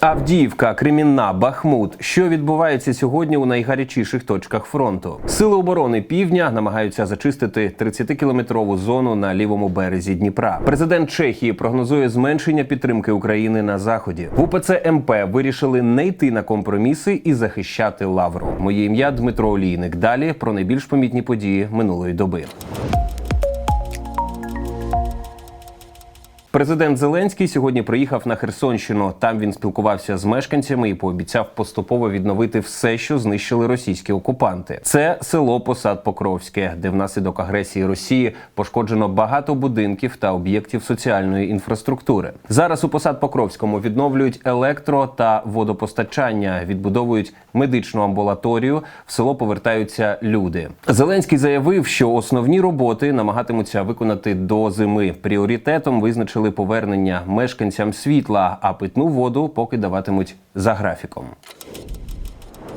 Авдіївка, Кремінна, Бахмут. Що відбувається сьогодні у найгарячіших точках фронту? Сили оборони півдня намагаються зачистити 30-кілометрову зону на лівому березі Дніпра. Президент Чехії прогнозує зменшення підтримки України на заході. В УПЦ МП вирішили не йти на компроміси і захищати лавру. Моє ім'я Дмитро Олійник. Далі про найбільш помітні події минулої доби. Президент Зеленський сьогодні приїхав на Херсонщину. Там він спілкувався з мешканцями і пообіцяв поступово відновити все, що знищили російські окупанти. Це село Посад Покровське, де внаслідок агресії Росії пошкоджено багато будинків та об'єктів соціальної інфраструктури. Зараз у Посад Покровському відновлюють електро та водопостачання, відбудовують медичну амбулаторію. В село повертаються люди. Зеленський заявив, що основні роботи намагатимуться виконати до зими. Пріоритетом визначили повернення мешканцям світла, а питну воду поки даватимуть за графіком.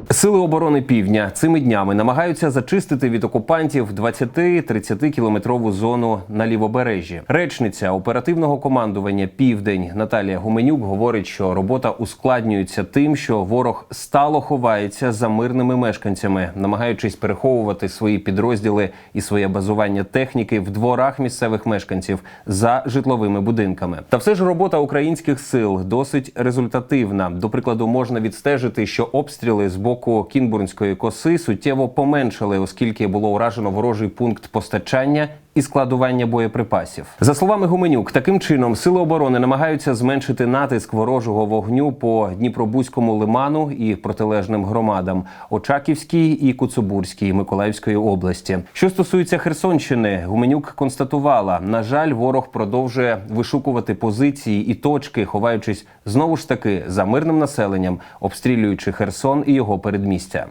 Сили оборони півдня цими днями намагаються зачистити від окупантів 20-30 кілометрову зону на лівобережжі. Речниця оперативного командування Південь Наталія Гуменюк говорить, що робота ускладнюється тим, що ворог стало ховається за мирними мешканцями, намагаючись переховувати свої підрозділи і своє базування техніки в дворах місцевих мешканців за житловими будинками. Та все ж робота українських сил досить результативна. До прикладу, можна відстежити, що обстріли з боку Кінбурнської коси суттєво поменшили, оскільки було уражено ворожий пункт постачання. І складування боєприпасів за словами Гуменюк, таким чином сили оборони намагаються зменшити натиск ворожого вогню по Дніпробузькому лиману і протилежним громадам Очаківській і Куцубурській Миколаївської області. Що стосується Херсонщини, Гуменюк констатувала: на жаль, ворог продовжує вишукувати позиції і точки, ховаючись знову ж таки за мирним населенням, обстрілюючи Херсон і його передмістя.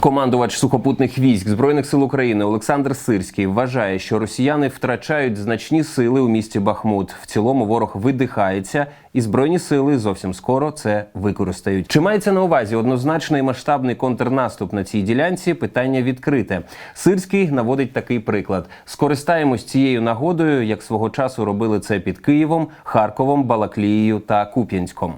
Командувач сухопутних військ збройних сил України Олександр Сирський вважає, що росіяни втрачають значні сили у місті Бахмут. В цілому ворог видихається, і збройні сили зовсім скоро це використають. Чи мається на увазі однозначний масштабний контрнаступ на цій ділянці? Питання відкрите. Сирський наводить такий приклад: скористаємось цією нагодою, як свого часу робили це під Києвом, Харковом, Балаклією та Куп'янськом.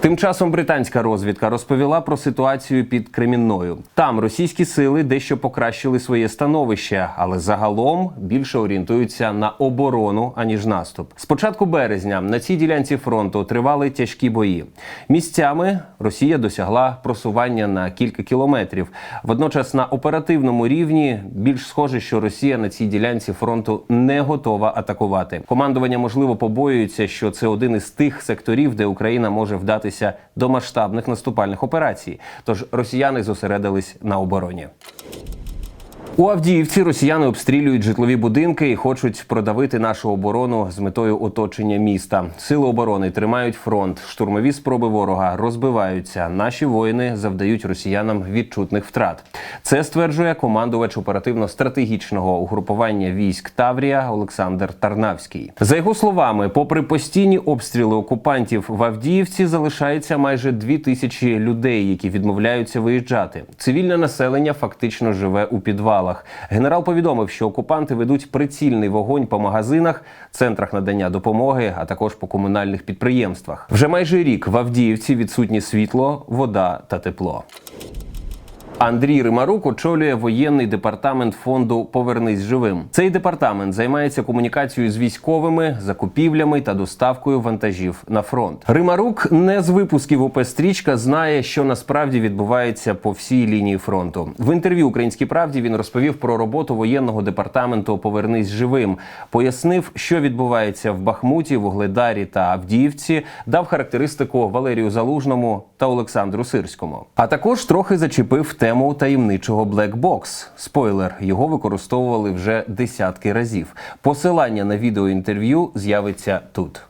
Тим часом британська розвідка розповіла про ситуацію під Кремінною. Там російські сили дещо покращили своє становище, але загалом більше орієнтуються на оборону аніж наступ. З початку березня на цій ділянці фронту тривали тяжкі бої. Місцями Росія досягла просування на кілька кілометрів. Водночас на оперативному рівні більш схоже, що Росія на цій ділянці фронту не готова атакувати. Командування можливо побоюється, що це один із тих секторів, де Україна може вдатися до масштабних наступальних операцій. Тож росіяни зосередились на обороні. У Авдіївці росіяни обстрілюють житлові будинки і хочуть продавити нашу оборону з метою оточення міста. Сили оборони тримають фронт. Штурмові спроби ворога розбиваються. Наші воїни завдають росіянам відчутних втрат. Це стверджує командувач оперативно-стратегічного угрупування військ Таврія Олександр Тарнавський. За його словами, попри постійні обстріли окупантів в Авдіївці, залишається майже дві тисячі людей, які відмовляються виїжджати. Цивільне населення фактично живе у підвалах. Генерал повідомив, що окупанти ведуть прицільний вогонь по магазинах, центрах надання допомоги, а також по комунальних підприємствах. Вже майже рік в Авдіївці відсутні світло, вода та тепло. Андрій Римарук очолює воєнний департамент фонду Повернись живим. Цей департамент займається комунікацією з військовими, закупівлями та доставкою вантажів на фронт. Римарук не з випусків ОП «Стрічка» знає, що насправді відбувається по всій лінії фронту. В інтерв'ю Українській правді він розповів про роботу воєнного департаменту Повернись живим, пояснив, що відбувається в Бахмуті, Вугледарі та Авдіївці, дав характеристику Валерію Залужному та Олександру Сирському. А також трохи зачепив тему таємничого блекбокс. Спойлер, його використовували вже десятки разів. Посилання на відеоінтерв'ю з'явиться тут.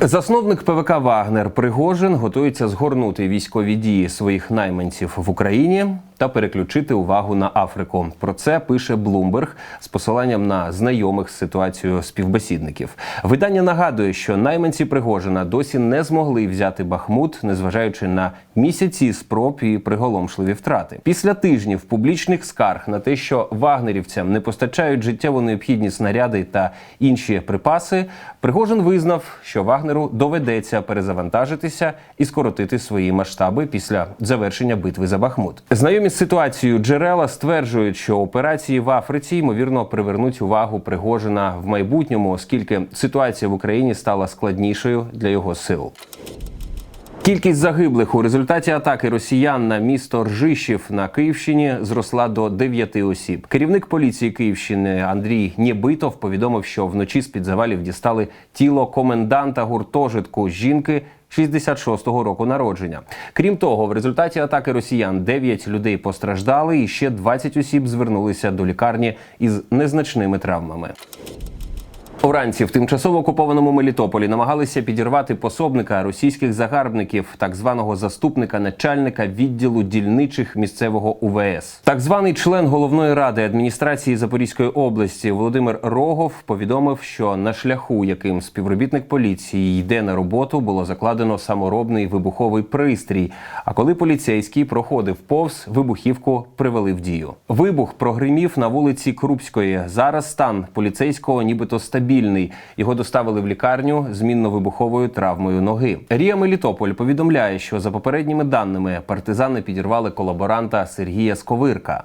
Засновник ПВК Вагнер Пригожин готується згорнути військові дії своїх найманців в Україні та переключити увагу на Африку. Про це пише Блумберг з посиланням на знайомих з ситуацією співбесідників. Видання нагадує, що найманці Пригожина досі не змогли взяти Бахмут, незважаючи на місяці спроб і приголомшливі втрати. Після тижнів публічних скарг на те, що вагнерівцям не постачають життєво необхідні снаряди та інші припаси, Пригожин визнав, що Вагнеру доведеться перезавантажитися і скоротити свої масштаби після завершення битви за Бахмут. Знайомі з ситуацією джерела стверджують, що операції в Африці ймовірно привернуть увагу Пригожина в майбутньому, оскільки ситуація в Україні стала складнішою для його сил. Кількість загиблих у результаті атаки росіян на місто Ржищів на Київщині зросла до 9 осіб. Керівник поліції Київщини Андрій Нєбитов повідомив, що вночі з під завалів дістали тіло коменданта гуртожитку жінки. 66-го року народження. Крім того, в результаті атаки росіян 9 людей постраждали, і ще 20 осіб звернулися до лікарні із незначними травмами. Уранці в тимчасово окупованому Мелітополі намагалися підірвати пособника російських загарбників, так званого заступника начальника відділу дільничих місцевого УВС. Так званий член головної ради адміністрації Запорізької області Володимир Рогов повідомив, що на шляху, яким співробітник поліції йде на роботу, було закладено саморобний вибуховий пристрій. А коли поліцейський проходив повз, вибухівку привели в дію. Вибух прогримів на вулиці Крупської. Зараз стан поліцейського, нібито стабільний. Його доставили в лікарню з мінно-вибуховою травмою ноги. Рія Мелітополь повідомляє, що за попередніми даними партизани підірвали колаборанта Сергія Сковирка.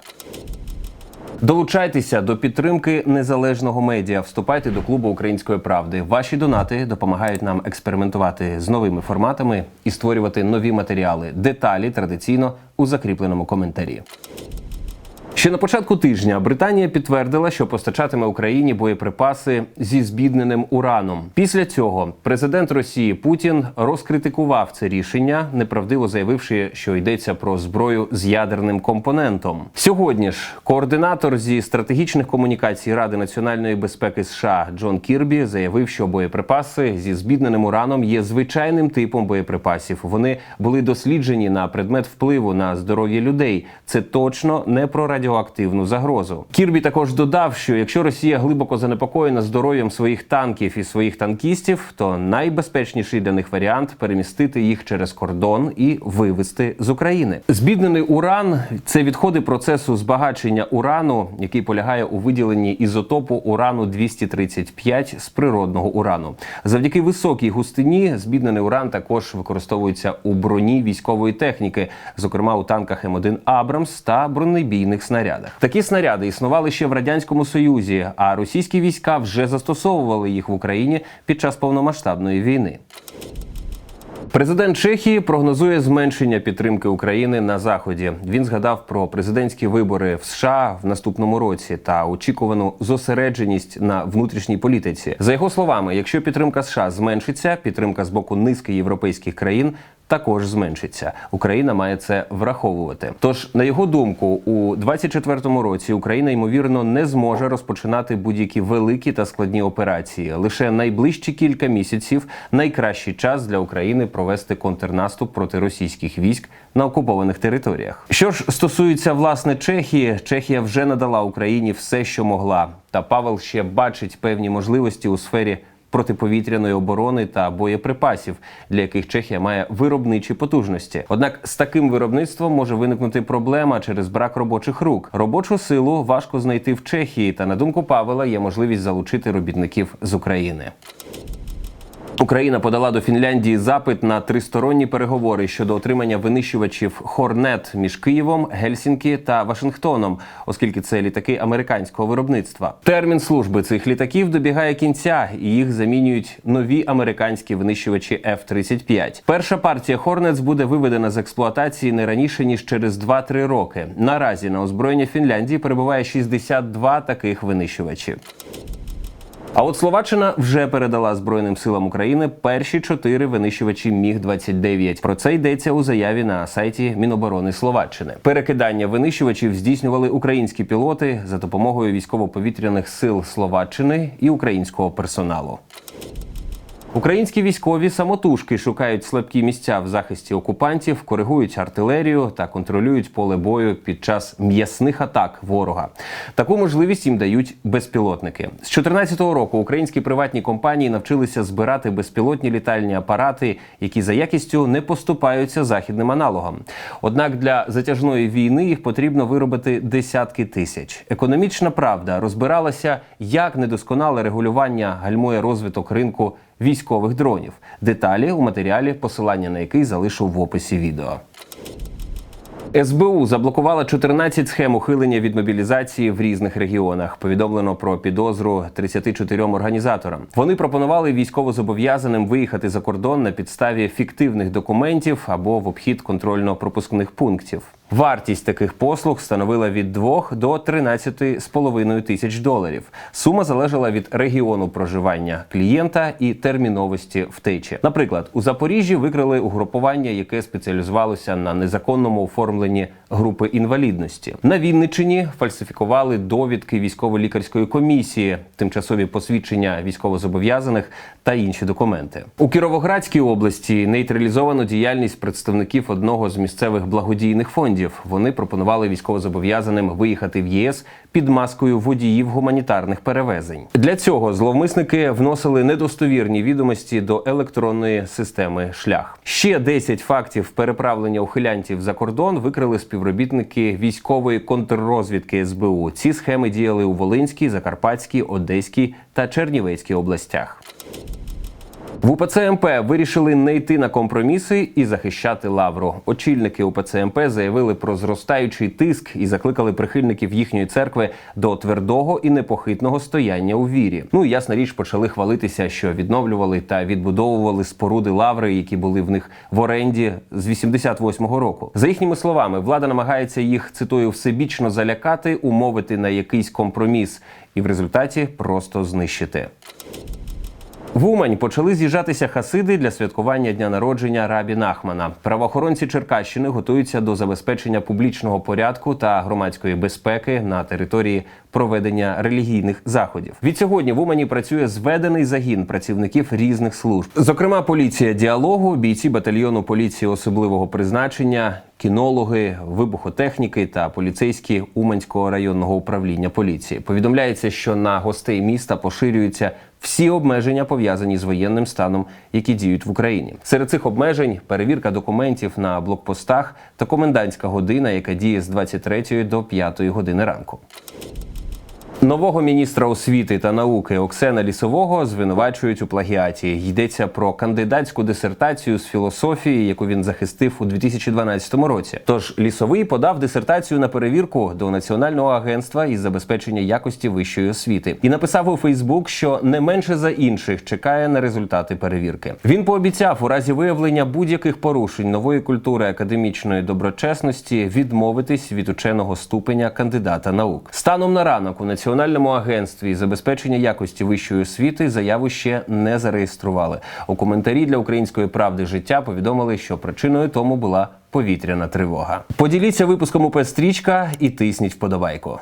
Долучайтеся до підтримки незалежного медіа. Вступайте до клубу української правди. Ваші донати допомагають нам експериментувати з новими форматами і створювати нові матеріали. Деталі традиційно у закріпленому коментарі. Ще на початку тижня Британія підтвердила, що постачатиме Україні боєприпаси зі збідненим ураном. Після цього президент Росії Путін розкритикував це рішення, неправдиво заявивши, що йдеться про зброю з ядерним компонентом. Сьогодні ж координатор зі стратегічних комунікацій Ради національної безпеки США Джон Кірбі заявив, що боєприпаси зі збідненим ураном є звичайним типом боєприпасів. Вони були досліджені на предмет впливу на здоров'я людей. Це точно не про радіоактивну загрозу. Кірбі також додав, що якщо Росія глибоко занепокоєна здоров'ям своїх танків і своїх танкістів, то найбезпечніший для них варіант перемістити їх через кордон і вивезти з України. Збіднений уран це відходи процесу збагачення урану, який полягає у виділенні ізотопу урану 235 з природного урану. Завдяки високій густині збіднений уран також використовується у броні військової техніки, зокрема у танках М1 Абрамс та бронебійних снарядах. Такі снаряди існували ще в радянському союзі, а російські війська вже застосовували їх в Україні під час повномасштабної війни. Президент Чехії прогнозує зменшення підтримки України на заході. Він згадав про президентські вибори в США в наступному році та очікувану зосередженість на внутрішній політиці. За його словами, якщо підтримка США зменшиться, підтримка з боку низки європейських країн. Також зменшиться. Україна має це враховувати. Тож, на його думку, у 24-му році Україна ймовірно не зможе розпочинати будь-які великі та складні операції. Лише найближчі кілька місяців найкращий час для України провести контрнаступ проти російських військ на окупованих територіях. Що ж стосується власне Чехії, Чехія вже надала Україні все, що могла. Та Павел ще бачить певні можливості у сфері протиповітряної оборони та боєприпасів, для яких Чехія має виробничі потужності. Однак з таким виробництвом може виникнути проблема через брак робочих рук. Робочу силу важко знайти в Чехії, та на думку Павела є можливість залучити робітників з України. Україна подала до Фінляндії запит на тристоронні переговори щодо отримання винищувачів Хорнет між Києвом, Гельсінкі та Вашингтоном, оскільки це літаки американського виробництва. Термін служби цих літаків добігає кінця, і їх замінюють нові американські винищувачі F-35. Перша партія Хорнетс буде виведена з експлуатації не раніше ніж через 2-3 роки. Наразі на озброєння Фінляндії перебуває 62 таких винищувачі. А от Словаччина вже передала Збройним силам України перші чотири винищувачі Міг 29 Про це йдеться у заяві на сайті Міноборони Словаччини. Перекидання винищувачів здійснювали українські пілоти за допомогою військово-повітряних сил Словаччини і українського персоналу. Українські військові самотужки шукають слабкі місця в захисті окупантів, коригують артилерію та контролюють поле бою під час м'ясних атак ворога. Таку можливість їм дають безпілотники. З 2014 року українські приватні компанії навчилися збирати безпілотні літальні апарати, які за якістю не поступаються західним аналогам. Однак для затяжної війни їх потрібно виробити десятки тисяч. Економічна правда розбиралася, як недосконале регулювання гальмує розвиток ринку військових дронів. Деталі у матеріалі, посилання на який залишу в описі відео. СБУ заблокувала 14 схем ухилення від мобілізації в різних регіонах. Повідомлено про підозру 34 організаторам. Вони пропонували військовозобов'язаним виїхати за кордон на підставі фіктивних документів або в обхід контрольно-пропускних пунктів. Вартість таких послуг становила від 2 до 13,5 тисяч доларів. Сума залежала від регіону проживання клієнта і терміновості втечі. Наприклад, у Запоріжжі викрили угрупування, яке спеціалізувалося на незаконному оформленні виявлені групи інвалідності. На Вінниччині фальсифікували довідки військово-лікарської комісії, тимчасові посвідчення військовозобов'язаних та інші документи. У Кіровоградській області нейтралізовано діяльність представників одного з місцевих благодійних фондів. Вони пропонували військовозобов'язаним виїхати в ЄС під маскою водіїв гуманітарних перевезень. Для цього зловмисники вносили недостовірні відомості до електронної системи шлях. Ще 10 фактів переправлення ухилянтів за кордон викрили співробітники військової контррозвідки СБУ. Ці схеми діяли у Волинській, Закарпатській, Одеській та Чернівецькій областях. В УПЦ МП вирішили не йти на компроміси і захищати лавру. Очільники УПЦ МП заявили про зростаючий тиск і закликали прихильників їхньої церкви до твердого і непохитного стояння у вірі. Ну і ясна річ почали хвалитися, що відновлювали та відбудовували споруди лаври, які були в них в оренді з 88-го року. За їхніми словами, влада намагається їх цитую всебічно залякати, умовити на якийсь компроміс і в результаті просто знищити. В Умань почали з'їжджатися хасиди для святкування дня народження Рабі Нахмана. Правоохоронці Черкащини готуються до забезпечення публічного порядку та громадської безпеки на території проведення релігійних заходів. Відсьогодні в Умані працює зведений загін працівників різних служб, зокрема поліція діалогу, бійці батальйону поліції особливого призначення. Кінологи, вибухотехніки та поліцейські Уманського районного управління поліції повідомляється, що на гостей міста поширюються всі обмеження пов'язані з воєнним станом, які діють в Україні. Серед цих обмежень перевірка документів на блокпостах та комендантська година, яка діє з 23 до 5 години ранку. Нового міністра освіти та науки Оксена Лісового звинувачують у плагіаті. Йдеться про кандидатську дисертацію з філософії, яку він захистив у 2012 році. Тож лісовий подав дисертацію на перевірку до Національного агентства із забезпечення якості вищої освіти і написав у Фейсбук, що не менше за інших чекає на результати перевірки. Він пообіцяв у разі виявлення будь-яких порушень нової культури академічної доброчесності відмовитись від ученого ступеня кандидата наук. Станом на ранок у Національному агентстві із забезпечення якості вищої освіти заяву ще не зареєстрували. У коментарі для української правди життя повідомили, що причиною тому була повітряна тривога. Поділіться випуском УП стрічка і тисніть вподобайку.